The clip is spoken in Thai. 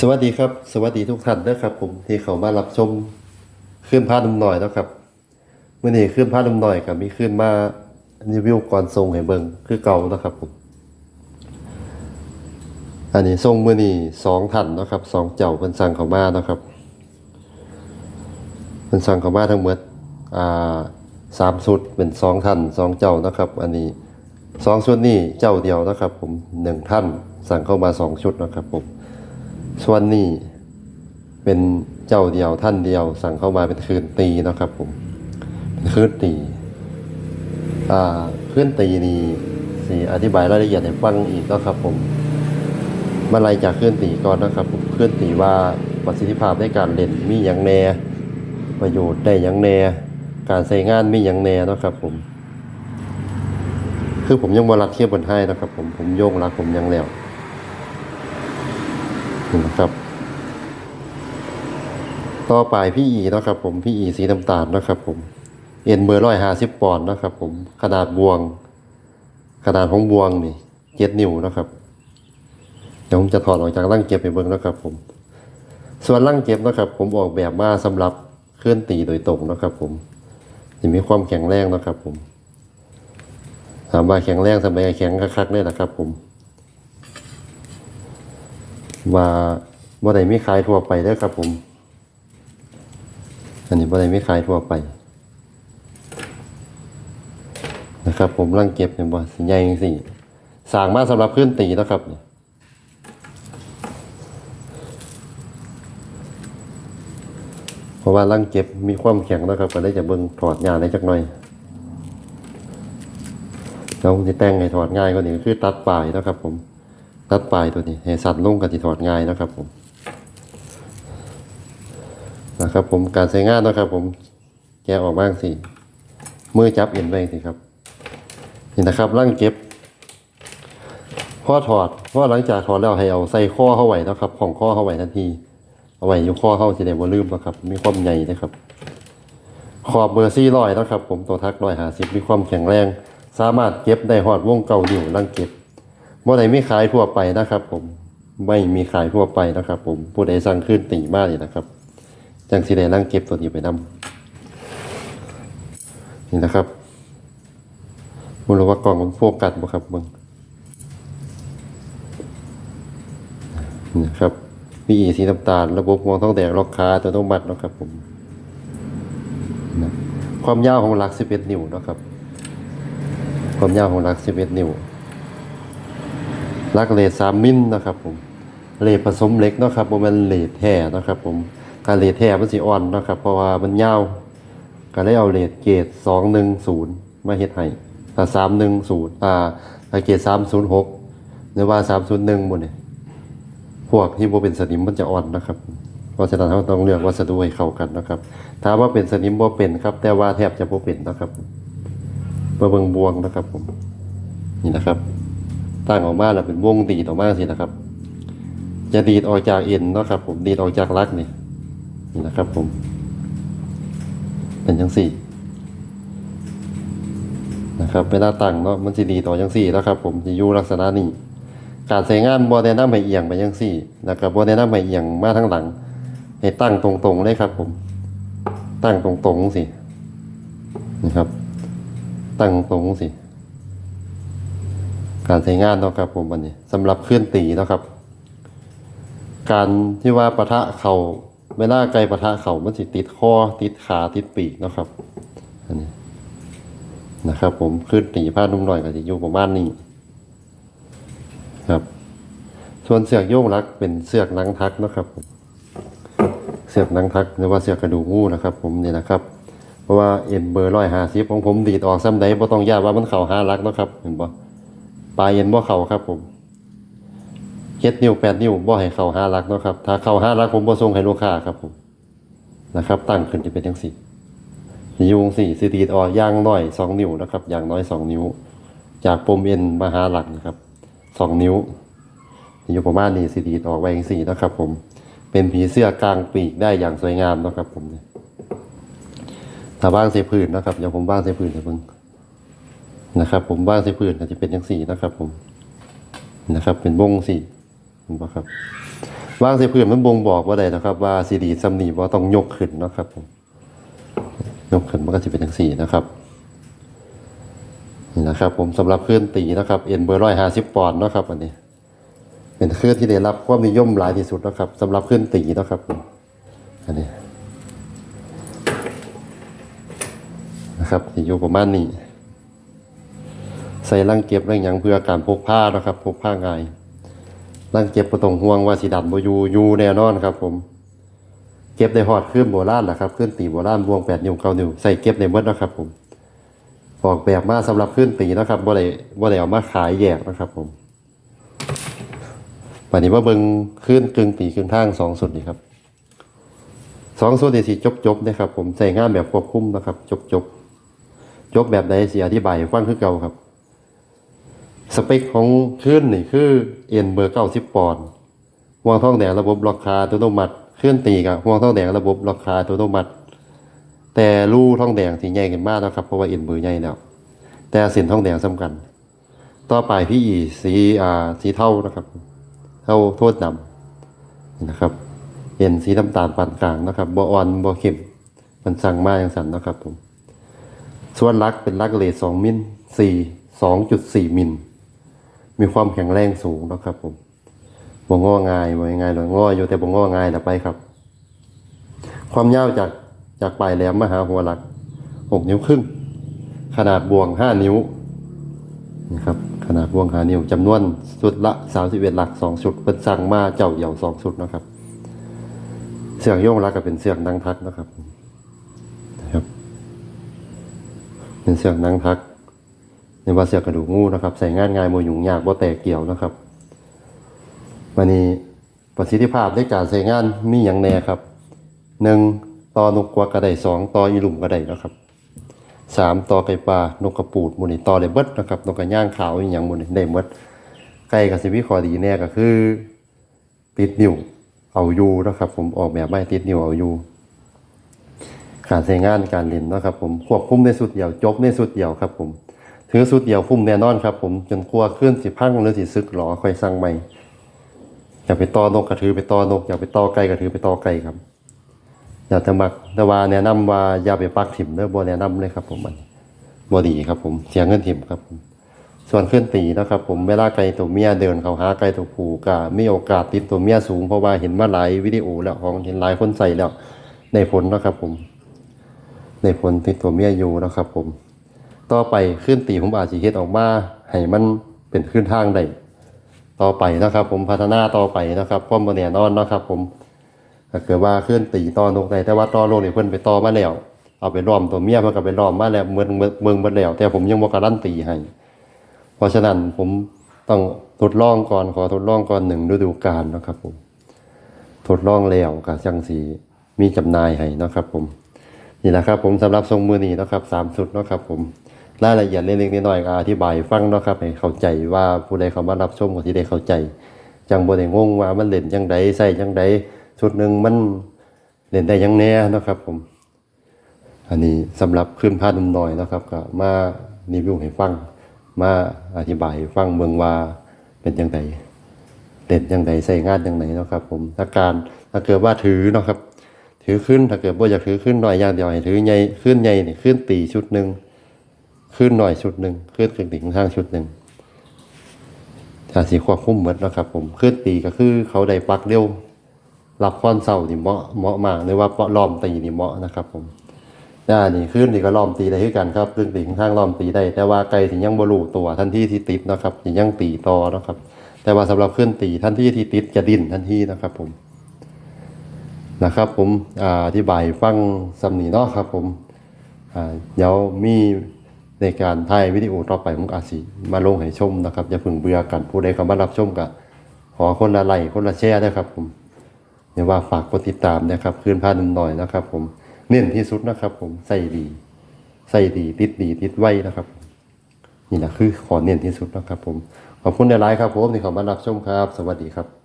สวัสดีครับ สวัสดีทุกท่านนะครับ ผมที่เข้ามารับชมขึ้นพาดุมหน่อยแล้วครับเมื่อนี้ขึ้นพาดุมหน่อยกับมีขึ้นมารีวิวก่อนทรงให้เบิ่งคือเก่านะครับผมอันนี้ทรงเมื่อนี้สองท่านนะครับสองเจ้าเป็นสั่งเข้ามานะครับเป็นสั่งเข้ามาทั้งหมดอ่าสามชุดเป็นสองท่านสองเจ้านะครับ อันนี้สองชุดนี้เจ้าเดียวนะครับ ผมหนึ่งท่านสั่งเข้ามาสองชุดนะครับผม ส่วนนี้เป็นเจ้าเดียวท่านเดียว สั่งเข้ามาเป็นคืนตีนะครับผมเป็นคืนตีอ่าคืนตีนี่สีอธิบายรายละเอียดให้ฟังอีกนะครับผมมาไล่จากคืนตีก่อนนะครับผมคืนตีว่าประสิทธิภาพในการเล่นมีอย่างแน่ ประโยชน์ได้อย่างแน่ การใช้งานมีอย่างแน่นะครับผม คือผมยังบรัดเทียบบนให้นะครับผมผมโยงรักผมยังแล้ว นะครับ ต่อไปพี่อีนะครับ ผมพี่อีสีน้ำตาลนะครับ ผม เอ็นเบอร์ร้อยห้าสิบปอนด์นะครับ ผมขนาดบวง ขนาดของบวงนี่เจ็ดนิ้วนะครับเดี๋ยวผมจะถอดออกจากร่างเก็บไปเบิ้งนะครับ ผม ส่วนร่างเก็บนะครับ ผมออกแบบมาสำหรับเคลื่อนตีโดยตรงนะครับ ผมจะมีความแข็งแรงนะครับ ผมถามว่าแข็งแรงสมัยแข็งคักๆเลยนะครับ ผม ว่าบ่ได้มีขายทั่วไปเด้อครับผม อันนี้บ่ได้มีขายทั่วไป นะครับ ผมร่างเก็บเนี่ยบ่สิใหญ่จังซี่สร้างมาสำหรับขึ้นตีนะครับนี่เพราะว่าร่างเก็บมีความแข็งนะครับก็เลยจะเบิ่งถอดงานได้จักหน่อยแล้วจะแต่งให้ถอดง่ายกว่านี้คือตัดปลายนะครับผม ตัดปลายตัวนี้ให้สัตว์ลงกันที่ถอดง่ายนะครับผมนะครับผมการใช้งานนะครับ ผมแกะออกบ้างสิมือจับเอ็นไปสิครับนี่นะครับร่างเก็บพอถอดพอหลังจากถอดแล้วให้เอาใส่ข้อเข้าไว้นะครับ ของข้อเข้าไว้ทันทีเอาไว้อยู่ข้อเข้าสิเดบ่ลืมนะครับ มีความใหญ่นะครับ ขอบเบอร์ซี่ร้อยนะครับ ผมตัวทักร้อยหาสิบมีความแข็งแรง สามารถเก็บได้หอดวงเก่าอยู่ร่างเก็บ บ่ได้มีขายทั่วไปนะครับ ผมไม่มีขายทั่วไปนะครับ ผมผู้ใดสั่งขึ้นตีมากเลยนะครับ จังสิได้นั่งเก็บตัวนี้ไปนำนี่นะครับบ่รู้ว่ากล่องมันโฟกัสบ่ครับมึงนี่นะครับมีสีน้ำตาลระบบมองท้องแดงล็อกขาตัวต้องมัดนะครับผมนะความยาวของหลัก11นิ้วนะครับ ความยาวของหลัก11นิ้ว ลักเลสามมิลนะครับผมเลผสมเล็กนะครับบ่แมันเลแท้นะครับ ผมการเลแท้มันสิอ่อนนะครับ เพราะว่ามันยาวก็เลยเอาเลทเกรด210มาเฮ็ดให้ถ้า310อ่าถ้าเกรด306หรือว่า301บ่เนี่ยพวกที่บ่เป็นสนิมมันจะอ่อนนะครับเพราะฉะนั้นเราต้องเลือกวัสดุให้เข้ากันนะครับถ้าว่าเป็นสนิมบ่เป็นครับ แต่ว่าแทบจะบ่เป็นนะครับมาเบิ่งบวงนะครับผมนี่นะครับ ตั้งออกมาแล้วเป็นวงดีดออกมาสินะครับ จะดีดออกจากเอ็นเนาะครับ ผมดีดออกจากลักนี่นี่นะครับ ผม เป็นจังสี่ นะครับเวลาตั้งเนาะมันจะดีดออกจังสี่นะครับ ผมจะอยู่ลักษณะนี้การใช้งานบ่แนะนำให้เอียงไปจังสี่นะครับบ่แนะนำให้เอียงมาทางหลัง ให้ตั้งตรงๆเลยครับ ผม ตั้งตรงๆสินี่ครับ ตั้งตรงสิ การใช้งานเนาะครับผมวันนี้สำหรับเคลื่อนตีเนาะครับ การที่ว่าปะทะเข่าเวลาไกลปะทะเข่ามันสิติดคอติดขาติดปีกเนาะครับอันนี้นะครับ ผมขึ้นตีผ้านุ่มหน่อยก็จะอยู่ประมาณนี้ครับ ส่วนเสือกโยงรักเป็นเสือกหนังทักนะครับผมเสือกหนังทักหรือว่าเสือกกระดูกงูนะครับ ผมนี่นะครับ เพราะว่าเอ็นเบอร์ร้อยห้าสิบของผมดีดออกซ้ำใดบ่ต้องยากว่ามันเข่าห้ารักนะครับเห็นบ่ ปลายเย็นบ่เข่าครับผมเจ็ดนิ้วแปดนิ้วบ่ให้เข่าห้าลักเนาะครับ ถ้าเข่าห้าลักผมบ่ส่งให้ลูกค้าครับผมนะครับ ตั้งขึ้นจะเป็นจังสี่ยุงสี่สิดีดออกอย่างน้อยสองนิ้วนะครับ อย่างน้อยสองนิ้ว จากปมเอ็นมาหาหลักนะครับสองนิ้วอยู่ประมาณนี้สิดีดออกไว้จังสี่นะครับ ผม เป็นผีเสื้อกลางปีกได้อย่างสวยงามนะครับ ผมถ้าบ้างเสพื้นนะครับเดี๋ยวผมบ้างเสพื้นให้เบิ่ง นะครับ ผมว่างส่พื้นอาจจะเป็นอย่างสี่นะครับ ผมนะครับ เป็นวงสี่เห็นปะครับวางส่พื้นมันบ่งบอกว่าใดนะครับ ว่าซีดีซัมนีบ่าต้องยกขึ้นนะครับ ผม ยกขึ้นมันก็จะเป็นจังสี่นะครับนี่นะครับ ผมสำหรับเครื่องตีนะครับเอ็นเบอร์ร้อยห้าสิบปอนด์นะครับอันนี้ เป็นเครื่องที่ได้รับความนิยมหลายที่สุดนะครับสำหรับเครื่องตีนะครับผมอันนี้นะครับอยู่ประมาณนี้ ใส่ลังเก็บลังหยังเพื่อการพกผ้านะครับพกผ้าง่ายลังเก็บประตรงห่วงว่าสีดำบ่อยู่อยู่แน่นอนครับผม เก็บได้ฮอดเครื่องโบราณแหละครับเครื่องตีโบราณวงแปดนิ้วเก้านิ้วใส่เก็บในเมดนะครับผมออกแบบมาสำหรับเครื่องตีนะครับบ่ได้บ่ได้เอามาขายแยกนะครับผมปันนี้ว่าเบิ่งเครื่องกึ่งตีกึ่งทางสองสุดนี่ครับสองสุดนี่สิจบจบนะครับผมใส่งานแบบควบคุมนะครับ จบจบจบแบบใดสิอธิบายฟังคือเก่าครับ สเปคของคลื่นนี่คือเอ็นเบอร์เก้าสิบปอนด์ห่วงทองแดงระบบล็อกคาอัตโนมัติเคลื่อนตีกับห่วงทองแดงระบบล็อกคาอัตโนมัติแต่รูทองแดงสีใหญ่กันมากนะครับเพราะว่าเอ็นเบอร์ใหญ่แล้วแต่สินทองแดงสำคัญต่อไปพี่อีสีอ่าสีเท่านะครับเท่าโทษดำนะครับเอ็นสีน้ำตาลปานกลางนะครับบ่อ่อนบ่เข้มมันสั่งมาอย่างสันนะครับผมส่วนลักเป็นลักเลทสองมิลสี่สองจุดสี่มิล มีความแข็งแรงสูงนะครับผมบ่งอง่ายบ่ง่ายหรอกงออยู่แต่บ่งอง่ายแต่ไปครับ ความยาวจากจากปลายแหลมมาหาหัวหลักหกนิ้วครึ่งขนาดบ่วงห้านิ้วนะครับขนาดบ่วงห้านิ้วจำนวนสุดละสามสิบเอ็ดหลักสองชุดเป็นสั่งมาเจ้าเหี่ยวสองชุดนะครับ เสือกโยงลักก็เป็นเสือกนางทักนะครับนะครับ เป็นเสือกนางทัก ในว่าเสือกระดูกงูนะครับใส่งานง่ายโมยุ่งยากบ่าแตกเกี่ยวนะครับวันนี้ประสิทธิภาพในการใช้งานมีอย่างแน่ครับหนึ่งต่อนกกวักกระไดสองต่ออีหลุมกระไดนะครับสามต่อไก่ปลานกกระปูดมูนี่ต่อได้เบิดนะครับนกกระย่างขาวอย่างมูนี่ได้เบิดไก่กับสิวิคอดีแน่ก็คือ ติดนิ้วเอาอยู่นะครับ ผมออกแบบไม่ติดนิ้วเอาอยู่การใช้งานการเล่นนะครับ ผมควบคุมในสุดเดียวจบในสุดเดียวครับผม ถือสุดเดียวฟุ่มแน่นอนครับผมจนกลัวขึ้นสิพังหรือสิซึกหรอค่อยสั่งใหม่อย่าไปต่อนกกระถือไปต่อนกอย่าไปต่อไก่กระถือไปต่อไก่ครับอย่าจะมักแต่ว่าแนะนำว่าอย่าไปปักถิ่มเด้อบ่แนะนำเลยครับ ผมมันบ่ดีครับ ผมเสียเงินถิ่มครับผมส่วนขึ้นตีนะครับ ผมเวลาไก่ตัวเมียเดินเขาหาไก่ตัวผู้ก็มีโอกาสติดตัวเมียสูงเพราะว่าเห็นมาหลายวิดีโอแล้วของเห็นหลายคนใส่แล้วในผลนะครับ ผม ในผลติดตัวเมียอยู่นะครับ ผม ต่อไปขึ้นตีผมอาจจะเฮ็ดออกมาให้มันเป็นขึ้นทางได้ต่อไปนะครับ ผมพัฒนาต่อไปนะครับความบ่แน่นอนนะครับ ผมถ้าเกิดว่าขึ้นตีต่อนกได้แต่ว่าต่อโลกนี่เพิ่นไปต่อมาแล้วเอาไปล้อมตัวเมียเพิ่นก็ไปล้อมมาแล้วเมืองเมืองเมืองเบิดแล้ว แต่ผมยังบ่การันตีให้เพราะฉะนั้นผมต้องทดลองก่อนขอทดลองก่อนหนึ่งฤดูกาลนะครับ ผม ทดลองแล้วก็จังสีมีจำหน่ายให้นะครับ ผมนี่แหละครับ ผมสำหรับทรงมือนี้นะครับสามสุดนะครับ ผม รายละเอียดเล็กๆน้อยๆก็อธิบายฟังเนาะครับให้เข้าใจว่าผู้ใดเข้ามารับชมก็สิได้เข้าใจ จังบ่ได้งงว่ามันเล่นจังใดใส่จังใดชุดหนึ่งมันเล่นได้ยังแน่เนาะครับผม อันนี้สำหรับขึ้นพาดนุ่มน้อยนะครับ ก็มารีวิวให้ฟัง มาอธิบายฟังเบิ่งว่าเป็นจังไดเล่นจังใดใส่งานจังไดเนาะครับ ผมถ้าการถ้าเกิดว่าถือเนาะครับ ถือขึ้นถ้าเกิดว่าอยากถือขึ้นหน่อยอย่างเดียวให้ถือใหญ่ขึ้นใหญ่นี่ขึ้นตีชุดหนึ่ง ขึ้นหน่อยชุดหนึ่งขึ้นกึ่งถึงข้างชุดหนึ่งถ้าสีควบคุมหมดเนาะครับ ผมขึ้นตีก็คือเขาได้ปักเร็วรับควันเสานี่เหมาะเหมาะมากหรือว่าปล้อมตีนี่เหมาะนะครับ ผมอ่านี่ขึ้นนี่ก็ล้อมตีได้คือกันครับขึ้นตีข้างล้อมตีได้ แต่ว่าไกลถึงยังบรูตัวทันทีที่ติดนะครับถึงยังตีต่อนะครับ แต่ว่าสำหรับขึ้นตีทันทีที่ติดจะดิ้นทันทีนะครับ ผมนะครับ ผมอธิบายฟังสำนีเนาะครับ ผมอ่าเดี๋ยวมี ในการถ่ายวิดีโอต่อไปผมอาจสิมาลงให้ชมนะครับอย่าพิ่งเบื่อกันผู้ใดเข้ามารับชมก็ขอคนละไลค์คนละแชร์นะครับ ผมเดี๋ยว่าฝากกดติดตามนะครับคืนพาหนุ่มหน่อยนะครับ ผมเน้นที่สุดนะครับ ผมใส่ดีใส่ดีติดดีติดไว้นะครับ นี่แหละคือขอเน้นที่สุดนะครับ ผมขอบคุณในไลฟ์ครับผมที่เข้ามารับชมครับ สวัสดีครับ